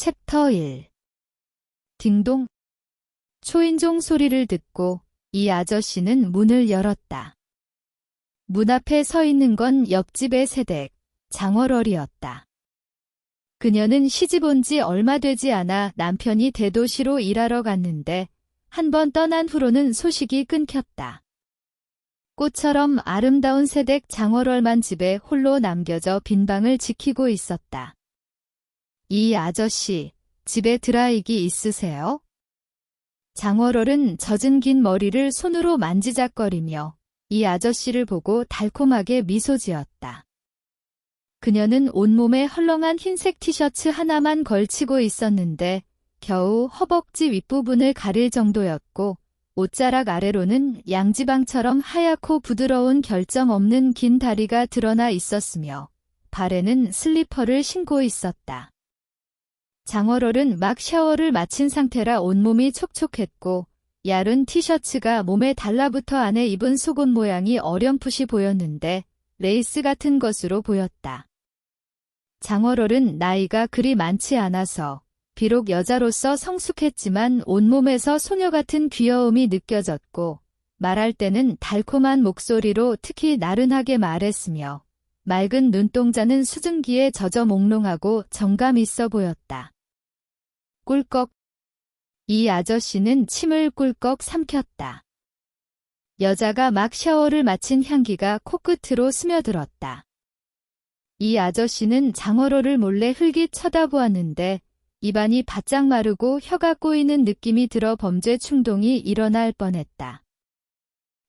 챕터 1 딩동 초인종 소리를 듣고 이 아저씨는 문을 열었다. 문 앞에 서 있는 건 옆집의 새댁, 장월월이었다. 그녀는 시집 온 지 얼마 되지 않아 남편이 대도시로 일하러 갔는데 한 번 떠난 후로는 소식이 끊겼다. 꽃처럼 아름다운 새댁 장월월만 집에 홀로 남겨져 빈방을 지키고 있었다. 이 아저씨, 집에 드라이기 있으세요? 장월월은 젖은 긴 머리를 손으로 만지작거리며 이 아저씨를 보고 달콤하게 미소 지었다. 그녀는 온몸에 헐렁한 흰색 티셔츠 하나만 걸치고 있었는데 겨우 허벅지 윗부분을 가릴 정도였고 옷자락 아래로는 양지방처럼 하얗고 부드러운 결점 없는 긴 다리가 드러나 있었으며 발에는 슬리퍼를 신고 있었다. 장월월은 막 샤워를 마친 상태라 온몸이 촉촉했고 얇은 티셔츠가 몸에 달라붙어 안에 입은 속옷 모양이 어렴풋이 보였는데 레이스 같은 것으로 보였다. 장월월은 나이가 그리 많지 않아서 비록 여자로서 성숙했지만 온몸에서 소녀 같은 귀여움이 느껴졌고 말할 때는 달콤한 목소리로 특히 나른하게 말했으며 맑은 눈동자는 수증기에 젖어 몽롱하고 정감 있어 보였다. 꿀꺽. 이 아저씨는 침을 꿀꺽 삼켰다. 여자가 막 샤워를 마친 향기가 코끝으로 스며들었다. 이 아저씨는 장어로를 몰래 흘깃 쳐다보았는데 입안이 바짝 마르고 혀가 꼬이는 느낌이 들어 범죄 충동이 일어날 뻔했다.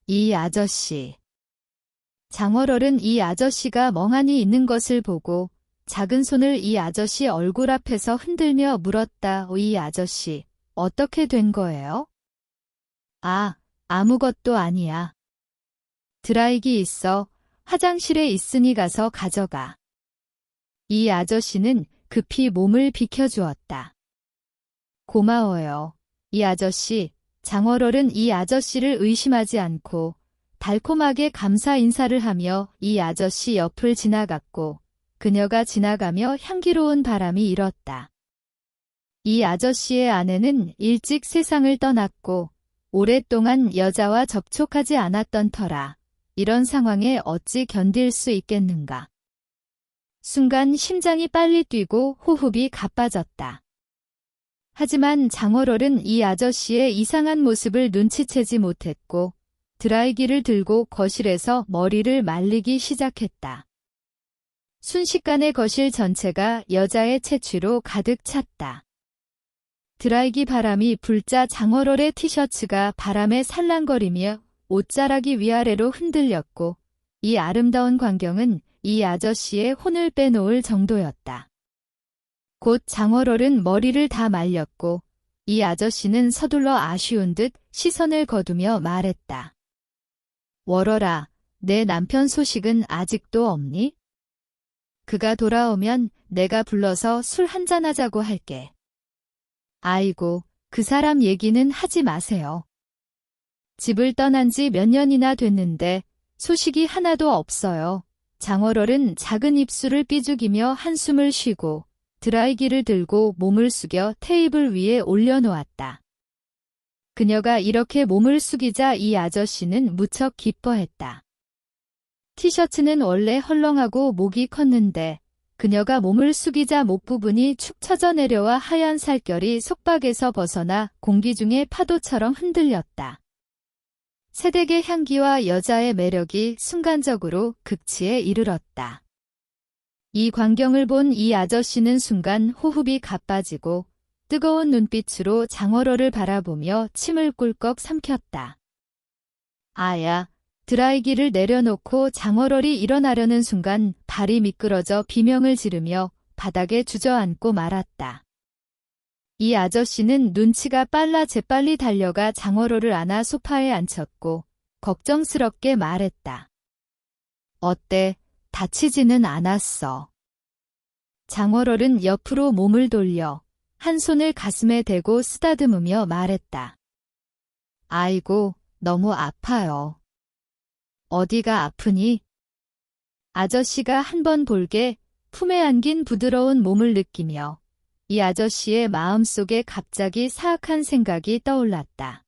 이 아저씨. 장어럴은 이 아저씨가 멍하니 있는 것을 보고 작은 손을 이 아저씨 얼굴 앞에서 흔들며 물었다. 이 아저씨, 어떻게 된 거예요? 아, 아무것도 아니야. 드라이기 있어. 화장실에 있으니 가서 가져가. 이 아저씨는 급히 몸을 비켜주었다. 고마워요. 이 아저씨, 장월월은 이 아저씨를 의심하지 않고 달콤하게 감사 인사를 하며 이 아저씨 옆을 지나갔고 그녀가 지나가며 향기로운 바람이 일었다. 이 아저씨의 아내는 일찍 세상을 떠났고 오랫동안 여자와 접촉하지 않았던 터라 이런 상황에 어찌 견딜 수 있겠는가. 순간 심장이 빨리 뛰고 호흡이 가빠졌다. 하지만 장어롤은 이 아저씨의 이상한 모습을 눈치채지 못했고 드라이기를 들고 거실에서 머리를 말리기 시작했다. 순식간에 거실 전체가 여자의 채취로 가득 찼다. 드라이기 바람이 불자 장어롤의 티셔츠가 바람에 살랑거리며 옷자락이 위아래로 흔들렸고 이 아름다운 광경은 이 아저씨의 혼을 빼놓을 정도였다. 곧 장어롤은 머리를 다 말렸고 이 아저씨는 서둘러 아쉬운 듯 시선을 거두며 말했다. 월어라, 내 남편 소식은 아직도 없니? 그가 돌아오면 내가 불러서 술 한잔 하자고 할게. 아이고, 그 사람 얘기는 하지 마세요. 집을 떠난 지 몇 년이나 됐는데 소식이 하나도 없어요. 장어럴은 작은 입술을 삐죽이며 한숨을 쉬고 드라이기를 들고 몸을 숙여 테이블 위에 올려놓았다. 그녀가 이렇게 몸을 숙이자 이 아저씨는 무척 기뻐했다. 티셔츠는 원래 헐렁하고 목이 컸는데 그녀가 몸을 숙이자 목 부분이 축 처져 내려와 하얀 살결이 속박에서 벗어나 공기 중에 파도처럼 흔들렸다. 새댁의 향기와 여자의 매력이 순간적으로 극치에 이르렀다. 이 광경을 본 이 아저씨는 순간 호흡이 가빠지고 뜨거운 눈빛으로 장어러를 바라보며 침을 꿀꺽 삼켰다. 아야, 드라이기를 내려놓고 장어럴이 일어나려는 순간 발이 미끄러져 비명을 지르며 바닥에 주저앉고 말았다. 이 아저씨는 눈치가 빨라 재빨리 달려가 장어로를 안아 소파에 앉혔고 걱정스럽게 말했다. 어때? 다치지는 않았어. 장어롤은 옆으로 몸을 돌려 한 손을 가슴에 대고 쓰다듬으며 말했다. 아이고, 너무 아파요. 어디가 아프니? 아저씨가 한 번 볼게 품에 안긴 부드러운 몸을 느끼며 이 아저씨의 마음속에 갑자기 사악한 생각이 떠올랐다.